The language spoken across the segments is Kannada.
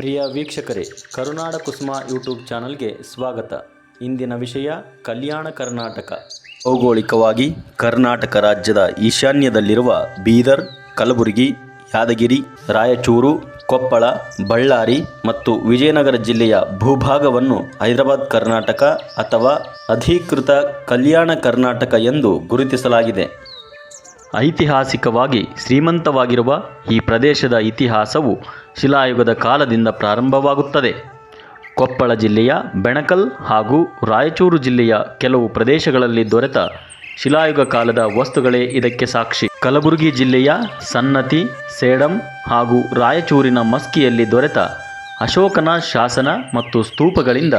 ಪ್ರಿಯ ವೀಕ್ಷಕರೇ, ಕರುನಾಡ ಕುಸುಮ ಯೂಟ್ಯೂಬ್ ಚಾನಲ್ಗೆ ಸ್ವಾಗತ. ಇಂದಿನ ವಿಷಯ, ಕಲ್ಯಾಣ ಕರ್ನಾಟಕ. ಭೌಗೋಳಿಕವಾಗಿ ಕರ್ನಾಟಕ ರಾಜ್ಯದ ಈಶಾನ್ಯದಲ್ಲಿರುವ ಬೀದರ್, ಕಲಬುರಗಿ, ಯಾದಗಿರಿ, ರಾಯಚೂರು, ಕೊಪ್ಪಳ, ಬಳ್ಳಾರಿ ಮತ್ತು ವಿಜಯನಗರ ಜಿಲ್ಲೆಯ ಭೂಭಾಗವನ್ನು ಹೈದರಾಬಾದ್ ಕರ್ನಾಟಕ ಅಥವಾ ಅಧಿಕೃತ ಕಲ್ಯಾಣ ಕರ್ನಾಟಕ ಎಂದು ಗುರುತಿಸಲಾಗಿದೆ. ಐತಿಹಾಸಿಕವಾಗಿ ಶ್ರೀಮಂತವಾಗಿರುವ ಈ ಪ್ರದೇಶದ ಇತಿಹಾಸವು ಶಿಲಾಯುಗದ ಕಾಲದಿಂದ ಪ್ರಾರಂಭವಾಗುತ್ತದೆ. ಕೊಪ್ಪಳ ಜಿಲ್ಲೆಯ ಬೆಣಕಲ್ ಹಾಗೂ ರಾಯಚೂರು ಜಿಲ್ಲೆಯ ಕೆಲವು ಪ್ರದೇಶಗಳಲ್ಲಿ ದೊರೆತ ಶಿಲಾಯುಗ ಕಾಲದ ವಸ್ತುಗಳೇ ಇದಕ್ಕೆ ಸಾಕ್ಷಿ. ಕಲಬುರಗಿ ಜಿಲ್ಲೆಯ ಸನ್ನತಿ, ಸೇಡಂ ಹಾಗೂ ರಾಯಚೂರಿನ ಮಸ್ಕಿಯಲ್ಲಿ ದೊರೆತ ಅಶೋಕನ ಶಾಸನ ಮತ್ತು ಸ್ತೂಪಗಳಿಂದ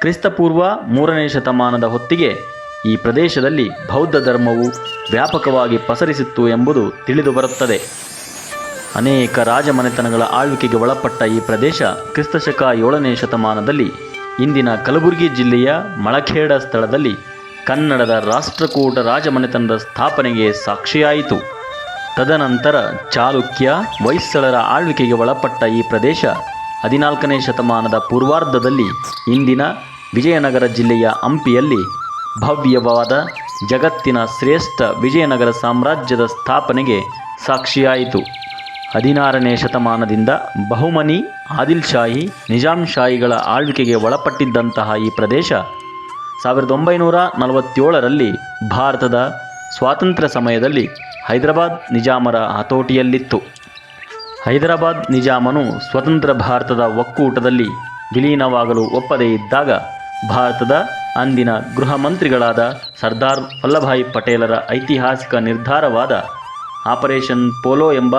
ಕ್ರಿಸ್ತಪೂರ್ವ ಮೂರನೇ ಶತಮಾನದ ಹೊತ್ತಿಗೆ ಈ ಪ್ರದೇಶದಲ್ಲಿ ಬೌದ್ಧ ಧರ್ಮವು ವ್ಯಾಪಕವಾಗಿ ಪಸರಿಸಿತ್ತು ಎಂಬುದು ತಿಳಿದುಬರುತ್ತದೆ ಅನೇಕ ರಾಜಮನೆತನಗಳ ಆಳ್ವಿಕೆಗೆ ಒಳಪಟ್ಟ ಈ ಪ್ರದೇಶ ಕ್ರಿಸ್ತಶಕ ಏಳನೇ ಶತಮಾನದಲ್ಲಿ ಇಂದಿನ ಕಲಬುರಗಿ ಜಿಲ್ಲೆಯ ಮಳಖೇಡ ಸ್ಥಳದಲ್ಲಿ ಕನ್ನಡದ ರಾಷ್ಟ್ರಕೂಟ ರಾಜಮನೆತನದ ಸ್ಥಾಪನೆಗೆ ಸಾಕ್ಷಿಯಾಯಿತು. ತದನಂತರ ಚಾಲುಕ್ಯ ವೈಸ್ಸಳರ ಆಳ್ವಿಕೆಗೆ ಒಳಪಟ್ಟ ಈ ಪ್ರದೇಶ ಹದಿನಾಲ್ಕನೇ ಶತಮಾನದ ಪೂರ್ವಾರ್ಧದಲ್ಲಿ ಇಂದಿನ ವಿಜಯನಗರ ಜಿಲ್ಲೆಯ ಹಂಪಿಯಲ್ಲಿ ಭವ್ಯವಾದ ಜಗತ್ತಿನ ಶ್ರೇಷ್ಠ ವಿಜಯನಗರ ಸಾಮ್ರಾಜ್ಯದ ಸ್ಥಾಪನೆಗೆ ಸಾಕ್ಷಿಯಾಯಿತು. ಹದಿನಾರನೇ ಶತಮಾನದಿಂದ ಬಹುಮನಿ ಆದಿಲ್ ಶಾಹಿ ನಿಜಾಂ ಶಾಹಿಗಳ ಆಳ್ವಿಕೆಗೆ ಒಳಪಟ್ಟಿದ್ದಂತಹ ಈ ಪ್ರದೇಶ ಸಾವಿರದ ಒಂಬೈನೂರ ನಲವತ್ತೇಳರಲ್ಲಿ ಭಾರತದ ಸ್ವಾತಂತ್ರ್ಯ ಸಮಯದಲ್ಲಿ ಹೈದರಾಬಾದ್ ನಿಜಾಮರ ಹತೋಟಿಯಲ್ಲಿತ್ತು. ಹೈದರಾಬಾದ್ ನಿಜಾಮನು ಸ್ವತಂತ್ರ ಭಾರತದ ಒಕ್ಕೂಟದಲ್ಲಿ ವಿಲೀನವಾಗಲು ಒಪ್ಪದೇ ಇದ್ದಾಗ ಭಾರತದ ಅಂದಿನ ಗೃಹ ಮಂತ್ರಿಗಳಾದ ಸರ್ದಾರ್ ವಲ್ಲಭಾಯಿ ಪಟೇಲರ ಐತಿಹಾಸಿಕ ನಿರ್ಧಾರವಾದ ಆಪರೇಷನ್ ಪೋಲೋ ಎಂಬ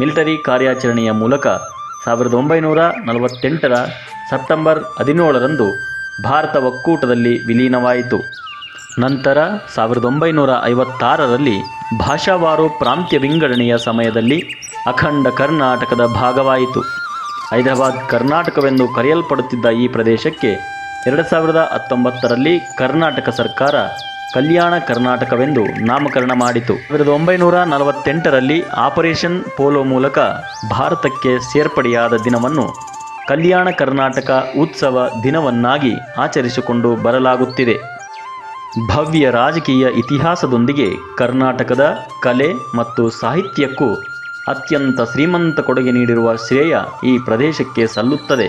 ಮಿಲಿಟರಿ ಕಾರ್ಯಾಚರಣೆಯ ಮೂಲಕ ಸಾವಿರದ ಒಂಬೈನೂರ ನಲವತ್ತೆಂಟರ ಸೆಪ್ಟೆಂಬರ್ ಹದಿನೇಳರಂದು ಭಾರತ ಒಕ್ಕೂಟದಲ್ಲಿ ವಿಲೀನವಾಯಿತು. ನಂತರ ಸಾವಿರದ ಒಂಬೈನೂರ ಐವತ್ತಾರರಲ್ಲಿ ಭಾಷಾವಾರು ಪ್ರಾಂತ್ಯ ವಿಂಗಡಣೆಯ ಸಮಯದಲ್ಲಿ ಅಖಂಡ ಕರ್ನಾಟಕದ ಭಾಗವಾಯಿತು. ಹೈದರಾಬಾದ್ ಕರ್ನಾಟಕವೆಂದು ಕರೆಯಲ್ಪಡುತ್ತಿದ್ದ ಈ ಪ್ರದೇಶಕ್ಕೆ ಎರಡು ಸಾವಿರದ ಹತ್ತೊಂಬತ್ತರಲ್ಲಿ ಕರ್ನಾಟಕ ಸರ್ಕಾರ ಕಲ್ಯಾಣ ಕರ್ನಾಟಕವೆಂದು ನಾಮಕರಣ ಮಾಡಿತು. ಸಾವಿರದ ಒಂಬೈನೂರ ನಲವತ್ತೆಂಟರಲ್ಲಿ ಆಪರೇಷನ್ ಪೋಲೋ ಮೂಲಕ ಭಾರತಕ್ಕೆ ಸೇರ್ಪಡೆಯಾದ ದಿನವನ್ನು ಕಲ್ಯಾಣ ಕರ್ನಾಟಕ ಉತ್ಸವ ದಿನವನ್ನಾಗಿ ಆಚರಿಸಿಕೊಂಡು ಬರಲಾಗುತ್ತಿದೆ. ಭವ್ಯ ರಾಜಕೀಯ ಇತಿಹಾಸದೊಂದಿಗೆ ಕರ್ನಾಟಕದ ಕಲೆ ಮತ್ತು ಸಾಹಿತ್ಯಕ್ಕೂ ಅತ್ಯಂತ ಶ್ರೀಮಂತ ಕೊಡುಗೆ ನೀಡಿರುವ ಶ್ರೇಯ ಈ ಪ್ರದೇಶಕ್ಕೆ ಸಲ್ಲುತ್ತದೆ.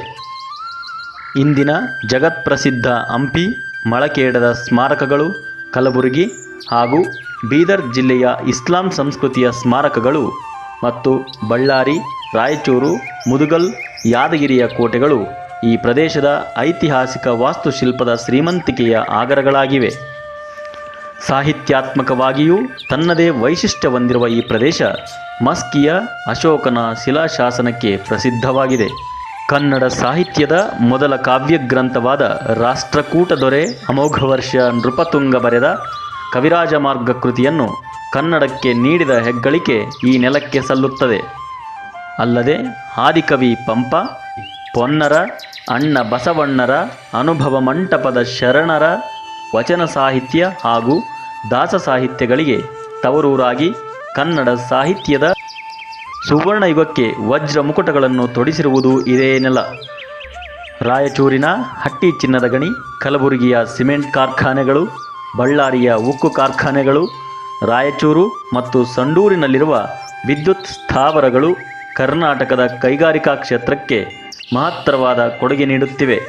ಇಂದಿನ ಜಗತ್ಪ್ರಸಿದ್ಧ ಹಂಪಿ, ಮಳಕೇಡದ ಸ್ಮಾರಕಗಳು, ಕಲಬುರಗಿ ಹಾಗೂ ಬೀದರ್ ಜಿಲ್ಲೆಯ ಇಸ್ಲಾಂ ಸಂಸ್ಕೃತಿಯ ಸ್ಮಾರಕಗಳು ಮತ್ತು ಬಳ್ಳಾರಿ, ರಾಯಚೂರು, ಮುದುಗಲ್, ಯಾದಗಿರಿಯ ಕೋಟೆಗಳು ಈ ಪ್ರದೇಶದ ಐತಿಹಾಸಿಕ ವಾಸ್ತುಶಿಲ್ಪದ ಶ್ರೀಮಂತಿಕೆಯ ಆಗರಗಳಾಗಿವೆ. ಸಾಹಿತ್ಯಾತ್ಮಕವಾಗಿಯೂ ತನ್ನದೇ ವೈಶಿಷ್ಟ್ಯ ಹೊಂದಿರುವ ಈ ಪ್ರದೇಶ ಮಸ್ಕಿಯ ಅಶೋಕನ ಶಿಲಾಶಾಸನಕ್ಕೆ ಪ್ರಸಿದ್ಧವಾಗಿದೆ. ಕನ್ನಡ ಸಾಹಿತ್ಯದ ಮೊದಲ ಕಾವ್ಯ ಗ್ರಂಥವಾದ ರಾಷ್ಟ್ರಕೂಟ ದೊರೆ ಅಮೋಘವರ್ಷ ನೃಪತುಂಗ ಬರೆದ ಕವಿರಾಜ ಮಾರ್ಗ ಕೃತಿಯನ್ನು ಕನ್ನಡಕ್ಕೆ ನೀಡಿದ ಹೆಗ್ಗಳಿಕೆ ಈ ನೆಲಕ್ಕೆ ಸಲ್ಲುತ್ತದೆ. ಅಲ್ಲದೆ ಆದಿಕವಿ ಪಂಪ, ಪೊನ್ನರ, ಅಣ್ಣ ಬಸವಣ್ಣರ ಅನುಭವ ಮಂಟಪದ ಶರಣರ ವಚನ ಸಾಹಿತ್ಯ ಹಾಗೂ ದಾಸ ಸಾಹಿತ್ಯಗಳಿಗೆ ತವರೂರಾಗಿ ಕನ್ನಡ ಸಾಹಿತ್ಯದ ಸುವರ್ಣಯುಗಕ್ಕೆ ವಜ್ರ ಮುಕುಟಗಳನ್ನು ತೊಡಿಸಿರುವುದು ಇದೇ ನೆಲ. ರಾಯಚೂರಿನ ಹಟ್ಟಿ ಚಿನ್ನದ ಗಣಿ, ಕಲಬುರಗಿಯ ಸಿಮೆಂಟ್ ಕಾರ್ಖಾನೆಗಳು, ಬಳ್ಳಾರಿಯ ಉಕ್ಕು ಕಾರ್ಖಾನೆಗಳು, ರಾಯಚೂರು ಮತ್ತು ಸಂಡೂರಿನಲ್ಲಿರುವ ವಿದ್ಯುತ್ ಸ್ಥಾವರಗಳು ಕರ್ನಾಟಕದ ಕೈಗಾರಿಕಾ ಕ್ಷೇತ್ರಕ್ಕೆ ಮಹತ್ತರವಾದ ಕೊಡುಗೆ ನೀಡುತ್ತಿವೆ.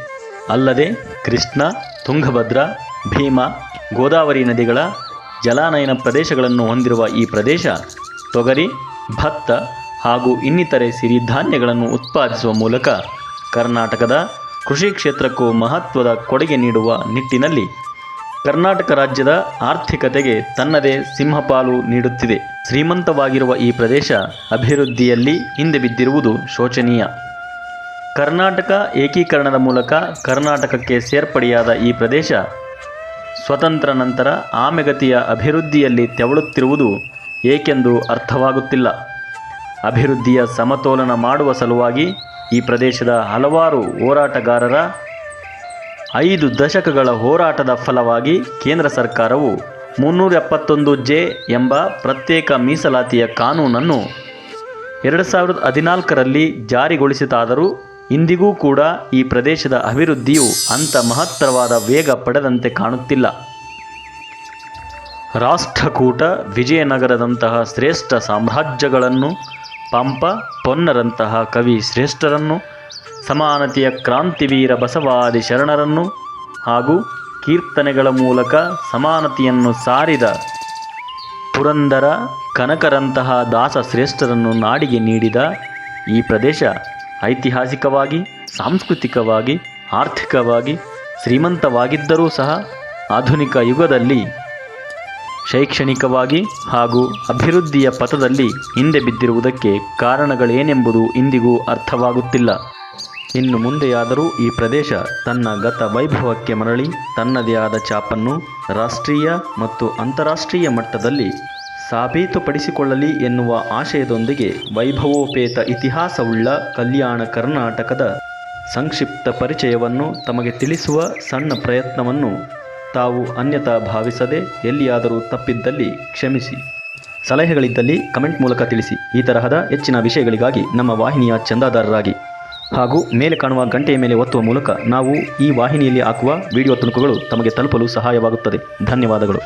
ಅಲ್ಲದೆ ಕೃಷ್ಣ, ತುಂಗಭದ್ರ, ಭೀಮಾ, ಗೋದಾವರಿ ನದಿಗಳ ಜಲಾನಯನ ಪ್ರದೇಶಗಳನ್ನು ಹೊಂದಿರುವ ಈ ಪ್ರದೇಶ ತೊಗರಿ, ಭತ್ತ ಹಾಗೂ ಇನ್ನಿತರೆ ಸಿರಿಧಾನ್ಯಗಳನ್ನು ಉತ್ಪಾದಿಸುವ ಮೂಲಕ ಕರ್ನಾಟಕದ ಕೃಷಿ ಕ್ಷೇತ್ರಕ್ಕೂ ಮಹತ್ವದ ಕೊಡುಗೆ ನೀಡುವ ನಿಟ್ಟಿನಲ್ಲಿ ಕರ್ನಾಟಕ ರಾಜ್ಯದ ಆರ್ಥಿಕತೆಗೆ ತನ್ನದೇ ಸಿಂಹಪಾಲು ನೀಡುತ್ತಿದೆ. ಶ್ರೀಮಂತವಾಗಿರುವ ಈ ಪ್ರದೇಶ ಅಭಿವೃದ್ಧಿಯಲ್ಲಿ ಹಿಂದೆ ಬಿದ್ದಿರುವುದು ಶೋಚನೀಯ. ಕರ್ನಾಟಕ ಏಕೀಕರಣದ ಮೂಲಕ ಕರ್ನಾಟಕಕ್ಕೆ ಸೇರ್ಪಡೆಯಾದ ಈ ಪ್ರದೇಶ ಸ್ವತಂತ್ರ ನಂತರ ಆಮೆಗತಿಯ ಅಭಿವೃದ್ಧಿಯಲ್ಲಿ ತೆವಳುತ್ತಿರುವುದು ಏಕೆಂದು ಅರ್ಥವಾಗುತ್ತಿಲ್ಲ. ಅಭಿವೃದ್ಧಿಯ ಸಮತೋಲನ ಮಾಡುವ ಸಲುವಾಗಿ ಈ ಪ್ರದೇಶದ ಹಲವಾರು ಹೋರಾಟಗಾರರ ಐದು ದಶಕಗಳ ಹೋರಾಟದ ಫಲವಾಗಿ ಕೇಂದ್ರ ಸರ್ಕಾರವು ಮುನ್ನೂರ ಎಪ್ಪತ್ತೊಂದು ಜೆ ಎಂಬ ಪ್ರತ್ಯೇಕ ಮೀಸಲಾತಿಯ ಕಾನೂನನ್ನು ಎರಡು ಸಾವಿರದ ಹದಿನಾಲ್ಕರಲ್ಲಿ ಜಾರಿಗೊಳಿಸಿತಾದರೂ ಇಂದಿಗೂ ಕೂಡ ಈ ಪ್ರದೇಶದ ಅಭಿವೃದ್ಧಿಯು ಅಂಥ ಮಹತ್ತರವಾದ ವೇಗ ಪಡೆದಂತೆ ಕಾಣುತ್ತಿಲ್ಲ. ರಾಷ್ಟ್ರಕೂಟ ವಿಜಯನಗರದಂತಹ ಶ್ರೇಷ್ಠ ಸಾಮ್ರಾಜ್ಯಗಳನ್ನು ಪಂಪ ಪೊನ್ನರಂತಹ ಕವಿ ಶ್ರೇಷ್ಠರನ್ನು, ಸಮಾನತೆಯ ಕ್ರಾಂತಿವೀರ ಬಸವಾದಿ ಶರಣರನ್ನು ಹಾಗೂ ಕೀರ್ತನೆಗಳ ಮೂಲಕ ಸಮಾನತೆಯನ್ನು ಸಾರಿದ ಪುರಂದರ ಕನಕರಂತಹ ದಾಸ ಶ್ರೇಷ್ಠರನ್ನು ನಾಡಿಗೆ ನೀಡಿದ ಈ ಪ್ರದೇಶ ಐತಿಹಾಸಿಕವಾಗಿ, ಸಾಂಸ್ಕೃತಿಕವಾಗಿ, ಆರ್ಥಿಕವಾಗಿ ಶ್ರೀಮಂತವಾಗಿದ್ದರೂ ಸಹ ಆಧುನಿಕ ಯುಗದಲ್ಲಿ ಶೈಕ್ಷಣಿಕವಾಗಿ ಹಾಗೂ ಅಭಿವೃದ್ಧಿಯ ಪಥದಲ್ಲಿ ಹಿಂದೆ ಬಿದ್ದಿರುವುದಕ್ಕೆ ಕಾರಣಗಳೇನೆಂಬುದು ಇಂದಿಗೂ ಅರ್ಥವಾಗುತ್ತಿಲ್ಲ. ಇನ್ನು ಮುಂದೆಯಾದರೂ ಈ ಪ್ರದೇಶ ತನ್ನ ಗತ ವೈಭವಕ್ಕೆ ಮರಳಿ ತನ್ನದೇ ಆದ ಛಾಪನ್ನು ರಾಷ್ಟ್ರೀಯ ಮತ್ತು ಅಂತಾರಾಷ್ಟ್ರೀಯ ಮಟ್ಟದಲ್ಲಿ ಸಾಬೀತುಪಡಿಸಿಕೊಳ್ಳಲಿ ಎನ್ನುವ ಆಶಯದೊಂದಿಗೆ ವೈಭವೋಪೇತ ಇತಿಹಾಸವುಳ್ಳ ಕಲ್ಯಾಣ ಕರ್ನಾಟಕದ ಸಂಕ್ಷಿಪ್ತ ಪರಿಚಯವನ್ನು ತಮಗೆ ತಿಳಿಸುವ ಸಣ್ಣ ಪ್ರಯತ್ನವನ್ನು ತಾವು ಅನ್ಯತಾ ಭಾವಿಸದೆ ಎಲ್ಲಿಯಾದರೂ ತಪ್ಪಿದ್ದಲ್ಲಿ ಕ್ಷಮಿಸಿ. ಸಲಹೆಗಳಿದ್ದಲ್ಲಿ ಕಮೆಂಟ್ ಮೂಲಕ ತಿಳಿಸಿ. ಈ ತರಹದ ಹೆಚ್ಚಿನ ವಿಷಯಗಳಿಗಾಗಿ ನಮ್ಮ ವಾಹಿನಿಯ ಚಂದಾದಾರರಾಗಿ. ಹಾಗೂ ಮೇಲೆ ಕಾಣುವ ಗಂಟೆಯ ಮೇಲೆ ಒತ್ತುವ ಮೂಲಕ ನಾವು ಈ ವಾಹಿನಿಯಲ್ಲಿ ಹಾಕುವ ವಿಡಿಯೋ ತುಣುಕುಗಳು ತಮಗೆ ತಲುಪಲು ಸಹಾಯವಾಗುತ್ತದೆ. ಧನ್ಯವಾದಗಳು.